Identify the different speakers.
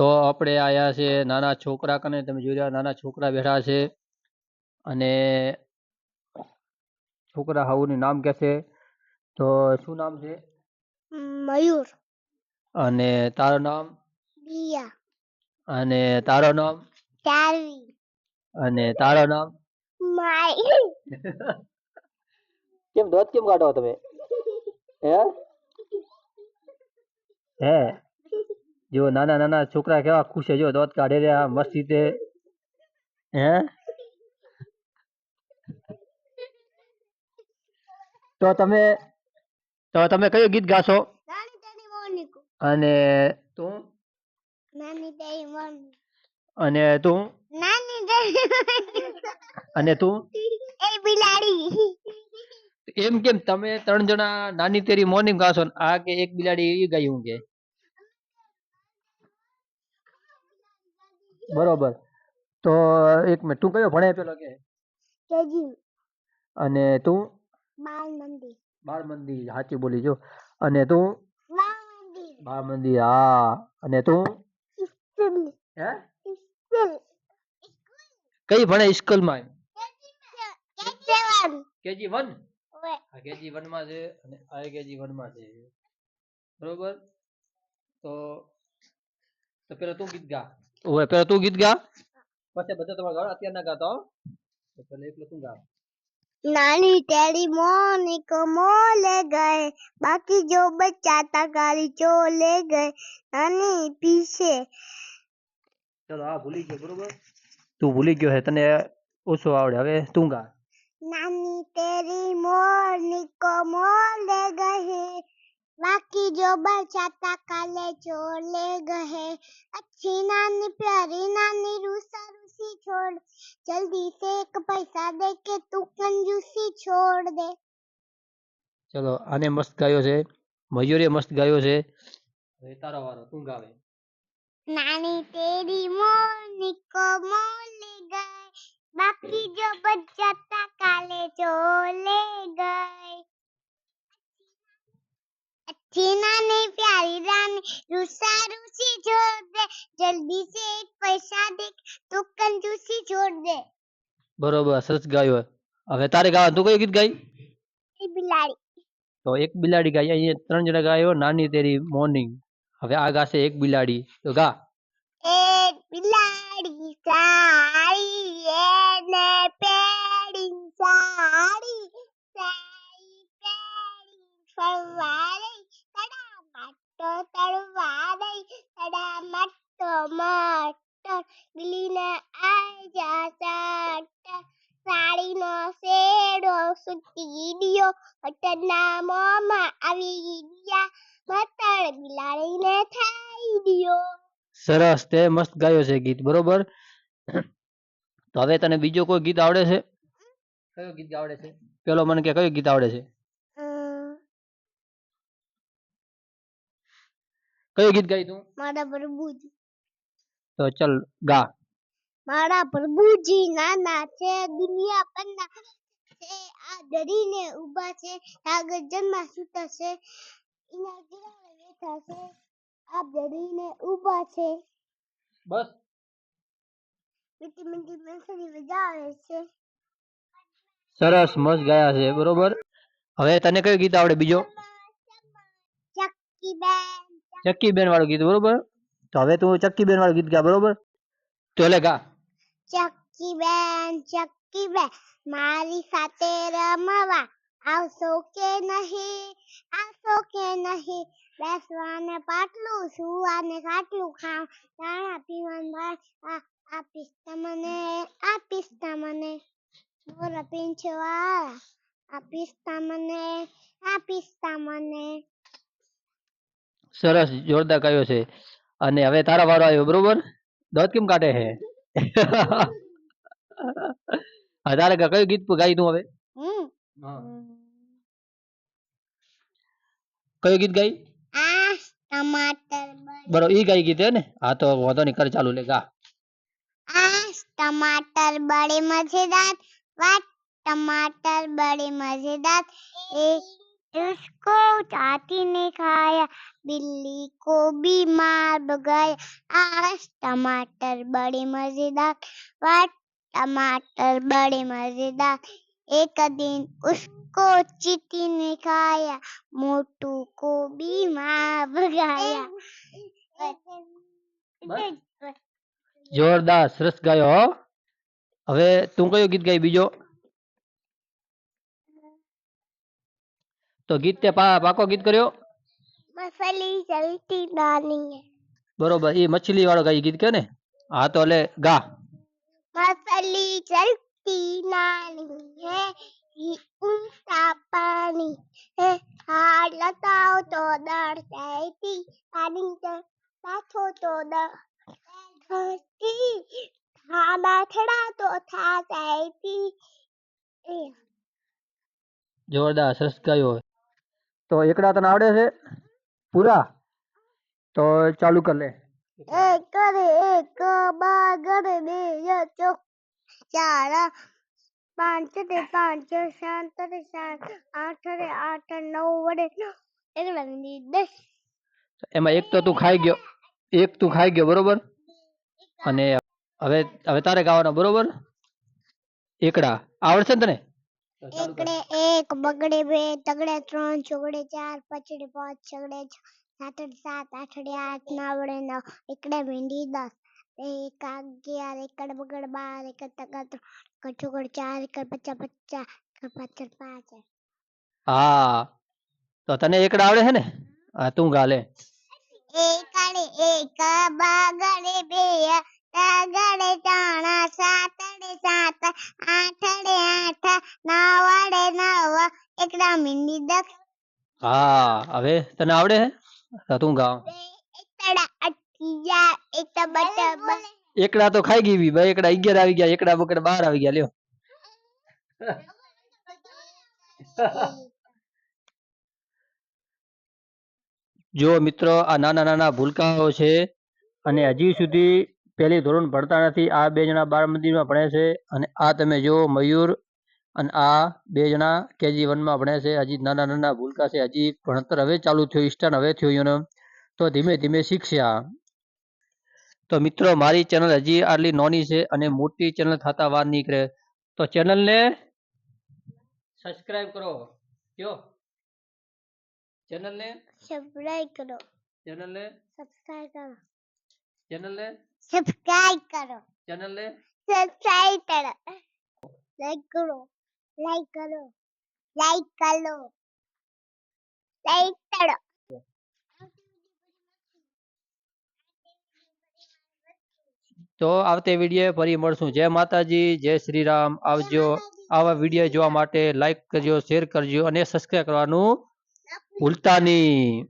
Speaker 1: તો આપણે આયા છે નાના છોકરા કને તમે જોઈ રહ્યા નાના છોકરા બેઠા છે અને છોકરા હાઉનું નામ કે છે? તો શું નામ છે?
Speaker 2: મયુર.
Speaker 1: અને તારું નામ?
Speaker 2: દિયા
Speaker 1: અને તારો નામ?
Speaker 2: ચારવી.
Speaker 1: અને તારો નામ?
Speaker 2: માય
Speaker 1: કેમ દોત કેમ કાઢો તમે? હે? હે? જો નાના નાના છોકરા કેવા ખુશ છે, જો દોત કાઢે રહ્યા, મસ્ત રીતે હે? તો તમે તો તમે કયું ગીત ગાશો? અને તું? અને તું? અને તું?
Speaker 2: એ બિલાડી
Speaker 1: એમ કેમ તમે ત્રણ જણા નાની તેરી મોર્નિંગ ગાશો આ કે એક બિલાડી એ ગાયું કે? બરોબર. તો એક મિનિટ તું કયો ભણે પેલો કે?
Speaker 2: કેજી.
Speaker 1: અને તું?
Speaker 2: બાળ મંદિર.
Speaker 1: બાળ મંદિર સાચી બોલી જો. અને તું?
Speaker 2: બાળ મંદિર.
Speaker 1: બાળ મંદિર હા. અને તું?
Speaker 2: સ્કૂલ.
Speaker 1: હે?
Speaker 2: સ્કૂલ.
Speaker 1: કઈ ભણે
Speaker 2: સ્કૂલમાં
Speaker 1: કેજી વન.
Speaker 2: ઓએ
Speaker 1: આ કેજી વનમાં છે અને આ કેજી વનમાં છે. બરોબર? તો તો પેલા તું ગીત ગા. ઓય પેલા તું ગીત ગા પછી બધા તમારા ગાવ અત્યાર ના ગાતા હો તો પેલા એકલો તું ગા
Speaker 2: नानी तेरी मोनिको मोले गए बाकी जो बच्चा था गाली चोले गए नानी पीछे
Speaker 1: ચલો હા ભૂલી ગયો બરોબર તું ભૂલી ગયો હે તને ઓછો આવડે હવે તું ગા
Speaker 2: नानी तेरी मोनिको मोले गए बाकी जो बच्चा था काले चोले गए अच्छी नानी प्यारी नानी रूसा रूसी छोड़ जल्दी से एक पैसा दे के तू कंजूसी छोड़ दे
Speaker 1: ચલો આને મસ્ત ગાયો છે મયુરે મસ્ત ગાયો છે હવે તારો વારો તું ગાવે
Speaker 2: नानी तेरी मोनी को मोले गए बाकी जो बच्चा था काले प्यारी रानी रूसा रूसी छोड़ दे जल्दी से एक पैसा दे तो कंजूसी छोड़ दे
Speaker 1: બરોબર સરસ ગાયો હવે તારે ગાવા તું કયું ગીત ગાઈ
Speaker 2: ये बिलाड़ी
Speaker 1: તો એક બિલાડી ગાઈ અહીંયા ત્રણ જણા ગાયો નાની તેરી મોર્નિંગ હવે આ ગાશે એક બિલાડી તો ગા
Speaker 2: एक बिलाड़ी साड़ी શેડો સુતી દિયો હટના મોમાં આવી ગયા. મતળ બિલાડીને થઈ દિયો
Speaker 1: સરસ તે મસ્ત ગાયો છે ગીત બરોબર? તો હવે તને બીજો કોઈ ગીત આવડે છે? કયો ગીત આવડે છે? પેલો મને કે કયું ગીત આવડે છે? કયું ગીત ગાય તું?
Speaker 2: મારા પ્રભુજી
Speaker 1: તો ચલ ગા.
Speaker 2: મારા પ્રભુજી નાના છે દુનિયા પરના છે આ ડરીને ઊભા છે કાગળ જન્મા સૂતા છે એના કિનારે બેઠા છે આ ડરીને ઊભા છે.
Speaker 1: બસ.
Speaker 2: મીઠી મીઠી મેસરી વજાવે છે.
Speaker 1: સરસ મસ્ત ગયા છે બરોબર? હવે તને કયું ગીત આવડે બીજો?
Speaker 2: ચક્કી બેન
Speaker 1: વાળું ગીત બરોબર? તો હવે તું ચક્કી બેન વાળું ગીત ગા બરોબર? તો એટલે ગા
Speaker 2: ચક્કી બેન ચક્કી બેન, મારી સાથે રમવા આવશો કે નહીં? આવશો કે નહીં? બેસવાને પાટલું, સુવાને ખાટલું ખાવ. દાણા પીવાનું ભાઈ આપીશ તમને આપીશ તમને. મોરા પીંછવાળા આપીશ તમને આપીશ તમને.
Speaker 1: સરસ, જોરદાર કયો છે. અને હવે તારા વારો આવ્યો, બરોબર? દોત કેમ કાઢે છે? હા, તારે ગા- કયું ગીત ગાઈ તું હવે
Speaker 2: હમ
Speaker 1: કયું ગીત ગાઈ
Speaker 2: આ ટમાટર બળે
Speaker 1: બરોબર ઈ ગાઈ ગીત હે ને હા તો વાંધો નહીં કર ચાલુ લે ગા
Speaker 2: आज टमाटर बड़े मजेदार वाह टमाटर बड़े मजेदार एक उसको चाटी ने खाया बिल्ली को बीमार भगाया आज टमाटर बड़े मजेदार वाट टमाटर बड़े मजेदार एक दिन उसको चीटी ने खाया मोटू को बीमार भगाया
Speaker 1: જોરદાર સરસ ગાયો હો હવે તું કયો ગીત ગાઈ બીજો तो गीत ते पा पाको गीत करियो
Speaker 2: मछली चलती नानी
Speaker 1: बरोबर ये मछली वाला गाई गीत क्यों ने आ तो ले गा
Speaker 2: मछली चलती नानी है ही उनका पानी है हार लताओ तो डर जाती पानी तो बैठो तो डर जाती हाँ बैठड़ा तो था जाती
Speaker 1: जोरदार सरस गायो તો એકડા તને આવડે છે? પૂરા? તો ચાલુ કર લે.
Speaker 2: એક એક બાગર બે ચોક ચાર પાંચ ને પાંચ સાત ને સાત આઠ ને આઠ નવ વડે એટલે દસ.
Speaker 1: એમાં એક તો તું ખાઈ ગયો એક તું ખાઈ ગયો બરોબર? અને હવે હવે તારે ગાવાનો બરોબર? એકડા આવડશે ને તને?
Speaker 2: એકડે એક બગડે બે તગડે ત્રણ ચોગડે ચાર પચડે પાંચ છગડે છ સાતડે સાત આઠડે આઠ નવડે નવ એકડે ભીંડી દસ એક અગિયાર એકડ બગડ બાર એક તગડ ત્રણ ચોગડ ચાર એક પચાસ પચાસ એકડ પાછળ પાંચ.
Speaker 1: હા તો તને એકડા આવડે છે ને? હા તું ગાલે.
Speaker 2: એકડે એક બગડે બે તગડે ત્રણ સાતડે સાત આઠડે આઠ નવડે નવ એકડા ભીંડી દસ
Speaker 1: હા હવે તને આવડે હે? તું ગાવ.
Speaker 2: એકડા અઠિયા એક બટા
Speaker 1: એકડા તો ખાઈ ગઈ ભાઈ એકડા અગિયાર આવી ગયા એકડા બકડા બાર આવી ગયા લ્યો. જો મિત્રો આ નાના નાના ભૂલકાઓ છે અને હજી સુધી પહેલી ધોરણ ભણતા નથી. આ બે જણા બાળ મંદિરમાં ભણે છે અને આ તમે જુઓ મયુર અને આ બે જણા કેજી વનમાં ભણે છે. હજી નાના નાના ભૂલકા છે. હજી ભણતર હવે ચાલુ થયું સ્ટાર્ટ હવે થયું એનો. તો ધીમે ધીમે શીખશે આ. તો મિત્રો મારી ચેનલ હજી આટલી નોની છે અને મોટી ચેનલ થતા વાર નીકળે. તો ચેનલને સબસ્ક્રાઇબ કરો. કયો ચેનલને
Speaker 2: સબસ્ક્રાઇબ કરો.
Speaker 1: ચેનલને
Speaker 2: સબસ્ક્રાઇબ કરો.
Speaker 1: ચેનલને
Speaker 2: સબસ્ક્રાઇબ કરો.
Speaker 1: ચેનલને
Speaker 2: સબસ્ક્રાઇબ કરો. લાઈક કરો. લાઈક કરો. લાઈક કરો. લાઈક કરો.
Speaker 1: તો આવતે વીડિયો ફરી મળશું. જય માતાજી જય શ્રી રામ. આવજો. આવા વીડિયો જોવા માટે લાઈક કરજો શેર કરજો અને સબસ્ક્રાઇબ કરવાનું ભૂલતા નહીં.